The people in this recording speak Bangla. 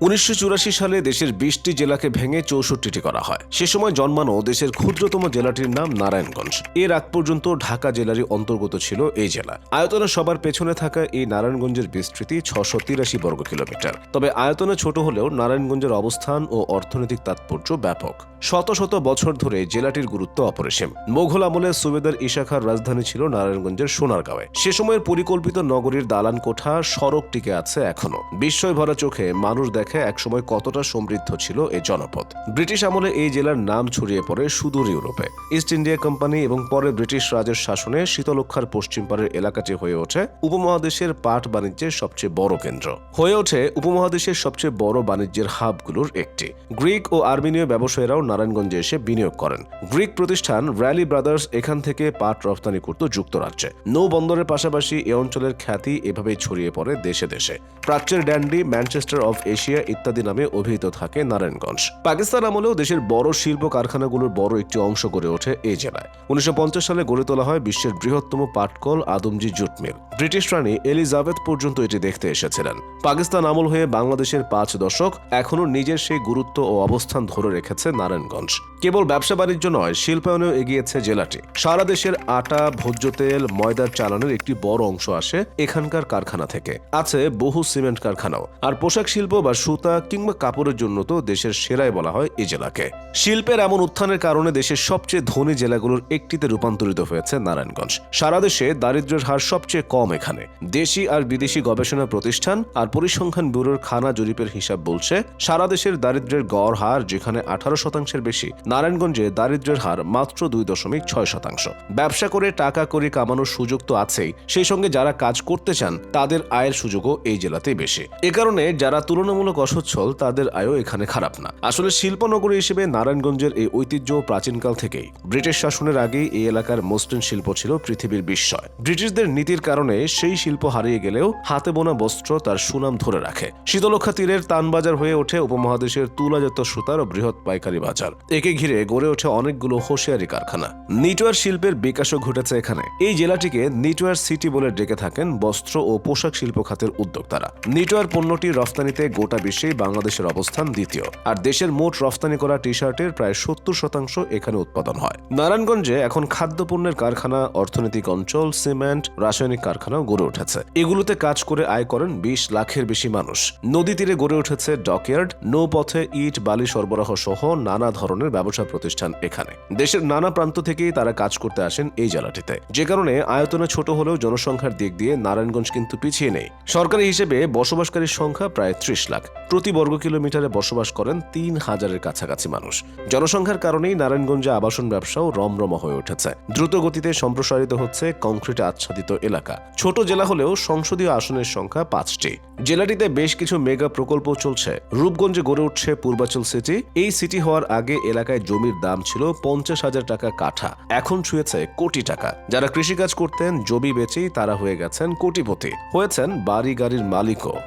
উনিশশো চুরাশি সালে দেশের বিশটি জেলাকে ভেঙে চৌষট্টিটি করা হয়। সে সময় জন্মানো দেশের ক্ষুদ্রতম জেলাটির নাম নারায়ণগঞ্জ। এর আগ পর্যন্ত ঢাকা জেলারই অন্তর্গত ছিল এই জেলা। আয়তনে সবার পেছনে থাকা এই নারায়ণগঞ্জের বিস্তৃতি ছশো তিরাশি বর্গ কিলোমিটার। তবে আয়তনে ছোট হলেও নারায়ণগঞ্জের অবস্থান ও অর্থনৈতিক তাৎপর্য ব্যাপক। শত শত বছর ধরে জেলাটির গুরুত্ব অপরিসীম। মোঘল আমলে সুবেদার ইশাখার রাজধানী ছিল নারায়ণগঞ্জের সোনারগাঁওয়ে। সে সময়ের পরিকল্পিত নগরীর দালান কোঠা সড়ক টিকে আছে এখনও বিস্ময় ভরা চোখে মানুষ দেখে একসময় কতটা সমৃদ্ধ ছিল এই জনপদ। ব্রিটিশ আমলে এই জেলার নাম ছড়িয়ে পড়ে সুদূর ইউরোপে। ইস্ট ইন্ডিয়া কোম্পানি এবং পরে ব্রিটিশ রাজের শাসনে শীতলক্ষার পশ্চিম পারের এলাকাটি হয়ে ওঠে উপমহাদেশের পাট বাণিজ্যের সবচেয়ে বড় কেন্দ্র। হয়ে ওঠে উপমহাদেশের সবচেয়ে বড় বাণিজ্যের হাবগুলোর একটি। গ্রিক ও আর্মেনীয় ব্যবসায়ীরাও নারায়ণগঞ্জে এসে বিনিয়োগ করেন। গ্রিক প্রতিষ্ঠান র্যালি ব্রাদার্স এখান থেকে পাট রপ্তানি করত যুক্তরাজ্যে। নৌ বন্দরের পাশাপাশি এ অঞ্চলের খ্যাতি এভাবেই ছড়িয়ে পড়ে দেশে দেশে। প্রাচ্যের ড্যান্ডি ম্যানচেস্টার অফ এশিয়া ইত্যাদি নামে অভিহিত থাকে নারায়ণগঞ্জ। পাকিস্তান আমলেও দেশের বড় শিল্প কারখানাগুলোর বড় একটি অংশ গড়ে ওঠে এই জেলায়। উনিশশো পঞ্চাশ সালে গড়ে তোলা হয় বিশ্বের বৃহত্তম পাটকল আদমজি জুট মিল। ব্রিটিশ রানী এলিজাবেথ পর্যন্ত এটি দেখতে এসেছিলেন। পাকিস্তান আমল হয়ে বাংলাদেশের পাঁচ দশক এখনও নিজের সেই গুরুত্ব ও অবস্থান ধরে রেখেছে নারায়ণগঞ্জ। কেবল ব্যবসা বাণিজ্য নয়, শিল্পায়নেও এগিয়েছে জেলাটি। সারা দেশের আটা, ভোজ্য তেল ময়দার চালানোর একটি বড় অংশ আসে এখানকার কারখানা থেকে। আছে বহু সিমেন্ট কারখানাও। আর পোশাক শিল্প বা সুতা কিংবা কাপড়ের জন্য তো দেশের সেরাই বলা হয় এই জেলাকে। শিল্পের এমন উত্থানের কারণে দেশের সবচেয়ে ধনী জেলাগুলোর একটিতে রূপান্তরিত হয়েছে নারায়ণগঞ্জ। সারা দেশে দারিদ্র্যের হার সবচেয়ে কম এখানে। দেশি আর বিদেশি গবেষণা প্রতিষ্ঠান আর পরিসংখ্যান ব্যুরোর খানা জরিপের হিসাব বলছে, সারা দেশের দারিদ্র্যের গড় হার যেখানে আঠারো শতাংশের বেশি নারায়ণগঞ্জে দারিদ্র্যের হার মাত্র দুই দশমিক ছয় শতাংশ। ব্যবসা করে টাকা করে কামানোর সুযোগ তো আছেই। সেই সঙ্গে যারা কাজ করতে চান, তাদের আয়ের সুযোগও এই জেলাতেই বেশি। এ কারণে যারা তুলনামূলক অসচ্ছল, তাদের আয়ও এখানে খারাপ না। আসলে শিল্পনগরী হিসেবে নারায়ণগঞ্জের এই ঐতিহ্য প্রাচীনকাল থেকেই। ব্রিটিশ শাসনের আগেই এই এলাকার মসৃণ শিল্প ছিল পৃথিবীর বিস্ময়। ব্রিটিশদের নীতির কারণে সেই শিল্প হারিয়ে গেলেও হাতে বোনা বস্ত্র তার সুনাম ধরে রাখে। শীতলক্ষা তীরের তানবাজার হয়ে ওঠে উপমহাদেশের তুলাজাত সুতার ও বৃহৎ পাইকারি বাজার। একে ঘিরে গড়ে ওঠে অনেকগুলো হোশিয়ারি কারখানা। নিটওয়ার শিল্পের বিকাশও ঘটেছে এখানে। এই জেলাটিকে নিটওয়ার সিটি বলে ডেকে থাকেন বস্ত্র ও পোশাক শিল্প খাতের উদ্যোক্তারা। নিটওয়ার পণ্যটি রফতানিতে গোটা বিশ্বেই বাংলাদেশের অবস্থান দ্বিতীয়। আর দেশের মোট রফতানি করা টি শার্টের প্রায় সত্তর শতাংশ এখানে উৎপাদন হয়। নারায়ণগঞ্জে এখন খাদ্যপণ্যের কারখানা, অর্থনৈতিক অঞ্চল, সিমেন্ট, রাসায়নিক কারখানাও গড়ে উঠেছে। এগুলোতে কাজ করে আয় করেন বিশ লাখের বেশি মানুষ। নদী তীরে গড়ে উঠেছে ডকইয়ার্ড, নৌপথে ইট, বালি সরবরাহ সহ নানা ধরনের ব্যবসা প্রতিষ্ঠান এখানে। দেশের নানা প্রান্ত থেকেই তারা কাজ করতে আসেন এই জেলাটিতে। যে কারণে আয়তনে ছোট হলেও জনসংখ্যার দিক দিয়ে নারায়ণগঞ্জ কিন্তু পিছিয়ে নেই। সরকারি হিসেবে বসবাসকারীর সংখ্যা প্রায় ত্রিশ লাখ। প্রতি বর্গ কিলোমিটারে বসবাস করেন তিন হাজারের কাছাকাছি মানুষ। জনসংখ্যার কারণেই নারায়ণগঞ্জে আবাসন ব্যবসাও রমরমা হয়ে উঠেছে। দ্রুত গতিতে সম্প্রসারিত হচ্ছে কংক্রিটে আচ্ছাদিত এলাকা। ছোট জেলা হলেও সংসদীয় আসনের সংখ্যা পাঁচটি। জেলাটিতে বেশ কিছু মেগা প্রকল্প চলছে। রূপগঞ্জে গড়ে উঠছে পূর্বাচল সিটি। এই সিটি হওয়ার আগে এলাকায় জমির দাম ছিল পঞ্চাশ হাজার টাকা কাঠা। এখন ছুঁয়েছে কোটি টাকা। যারা কৃষিকাজ করতেন, জমি বেচেই তারা হয়ে গেছেন কোটিপতি। হয়েছেন বাড়ি গাড়ির মালিকও।